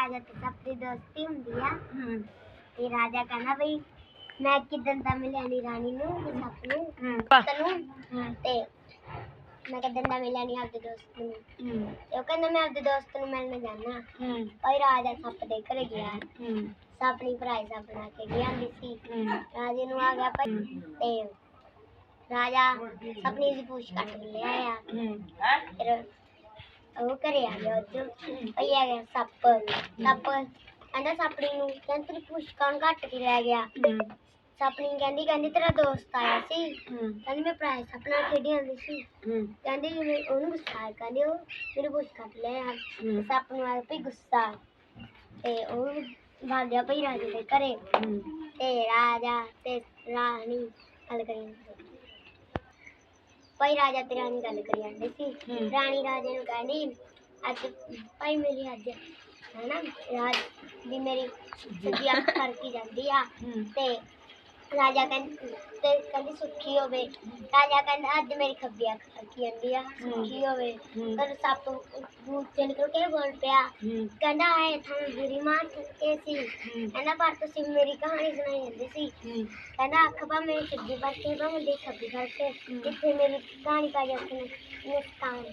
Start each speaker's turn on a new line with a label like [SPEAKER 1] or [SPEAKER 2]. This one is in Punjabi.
[SPEAKER 1] ਰਾਜਾ ਤੇ ਸੱਪ ਦੀ ਦੋਸਤੀ ਹੁੰਦੀ ਆ।
[SPEAKER 2] ਹੂੰ।
[SPEAKER 1] ਤੇ ਰਾਜਾ ਕਹਿੰਦਾ ਬਈ ਮੈਂ ਕਿਦਨ ਦਾ ਮਿਲਿਆ ਨੀ ਰਾਣੀ ਨੂੰ ਤੇ ਸੱਪ ਨੂੰ ਤੈਨੂੰ ਤੇ ਮੈਂ ਕਿਦਨ ਦਾ ਮਿਲਿਆ ਨੀ ਆਪਦੇ ਦੋਸਤ ਨੂੰ।
[SPEAKER 2] ਹੂੰ।
[SPEAKER 1] ਤੇ ਉਹ ਕਹਿੰਦਾ ਮੈਂ ਆਪਦੇ ਦੋਸਤ ਨੂੰ ਮਿਲਣ ਜਾਣਾ।
[SPEAKER 2] ਹੂੰ।
[SPEAKER 1] ਭਾਈ ਰਾਜਾ ਸੱਪ ਦੇ ਘਰੇ ਗਿਆ।
[SPEAKER 2] ਹੂੰ।
[SPEAKER 1] ਸੱਪ ਨੇ ਭਰਾਈ ਸੱਪ ਬਣਾ ਕੇ ਗਿਆ ਆਂਦੀ ਸੀ।
[SPEAKER 2] ਹੂੰ।
[SPEAKER 1] ਰਾਜੇ ਨੂੰ ਆ ਗਿਆ ਭਾਈ। ਤੇ ਰਾਜਾ ਆਪਣੀ ਦੀ ਪੂਛ ਕੱਟ ਕੇ ਲੈ ਆਇਆ
[SPEAKER 2] ਹੂੰ।
[SPEAKER 1] ਫਿਰ ਉਹ ਘਰੇ ਆ ਗਿਆ ਉਹ ਭਈ ਆ ਗਿਆ ਸੱਪ ਸੱਪ ਕਹਿੰਦਾ ਸੱਪਣੀ ਨੂੰ ਕਹਿੰਦਾ ਤੇਰੀ ਪੂਛ ਕੌਣ ਕੱਟ ਕੇ ਲੈ ਗਿਆ
[SPEAKER 2] ਹੂੰ
[SPEAKER 1] ਸੱਪਣੀ ਕਹਿੰਦੀ ਕਹਿੰਦੀ ਤੇਰਾ ਦੋਸਤ ਆਇਆ ਸੀ
[SPEAKER 2] ਹੂੰ
[SPEAKER 1] ਕਹਿੰਦੀ ਮੈਂ ਭਰਾ ਸੱਪ ਨਾਲ ਖੇਡੀ ਜਾਂਦੀ ਸੀ
[SPEAKER 2] ਹੂੰ
[SPEAKER 1] ਕਹਿੰਦੀ ਮੈਂ ਉਹਨੂੰ ਗੁੱਸਾ ਆਇਆ ਕਹਿੰਦੀ ਉਹ ਮੇਰੀ ਪੂਛ ਕੱਟ ਲੈ ਆ
[SPEAKER 2] ਹੂੰ
[SPEAKER 1] ਸੱਪ ਨੂੰ ਗੁੱਸਾ ਤੇ ਉਹ ਭਾਗ ਗਿਆ ਭਈ ਰਾਜੇ ਦੇ ਘਰੇ ਤੇ ਰਾਜਾ ਤੇ ਰਾਣੀ ਗੱਲ ਕਰੀ। ਭਾਈ ਰਾਜਾ ਤੇ ਰਾਣੀ ਗੱਲ ਕਰੀ ਜਾਂਦੇ ਸੀ। ਰਾਣੀ ਰਾਜੇ ਨੂੰ ਕਹਿੰਦੀ ਅੱਜ ਭਾਈ ਮੇਰੀ ਅੱਜ ਹੈ ਨਾ ਰਾਜ ਵੀ ਮੇਰੀ ਸੱਜੀ ਅੱਖ ਫਰਕੀ ਜਾਂਦੀ ਆ। ਤੇ ਰਾਜਾ ਕਹਿੰਦੀ ਤੇ ਕਹਿੰਦੀ ਸੁੱਖੀ ਹੋਵੇ। ਰਾਜਾ ਕਹਿੰਦਾ ਅੱਜ ਮੇਰੀ ਖੱਬੀ ਅੱਖ ਫਰਕੀ ਜਾਂਦੀ ਆ ਸੁੱਖੀ ਹੋਵੇ। ਪਰ ਸੱਪ ਬੂਤ ਤੇ ਨਿਕਲ ਕੇ ਬੋਲ ਪਿਆ। ਕਹਿੰਦਾ ਆਏ ਤੁਹਾਨੂੰ ਬੁਰੀ ਮਾਰ ਕੇ ਸੀ। ਕਹਿੰਦਾ ਪਰ ਤੁਸੀਂ ਮੇਰੀ ਕਹਾਣੀ ਸੁਣਾਈ ਜਾਂਦੀ ਸੀ। ਕਹਿੰਦਾ ਅੱਖ ਪਾ ਮੇਰੀ ਸੱਜੀ ਕਰਕੇ ਪਾ ਮੇਰੀ ਖੱਬੀ ਕਰਕੇ ਜਿੱਥੇ ਮੇਰੀ ਕਹਾਣੀ ਪਾ ਜਾਂਦੀ ਨੇ ਨਸਤਾਨ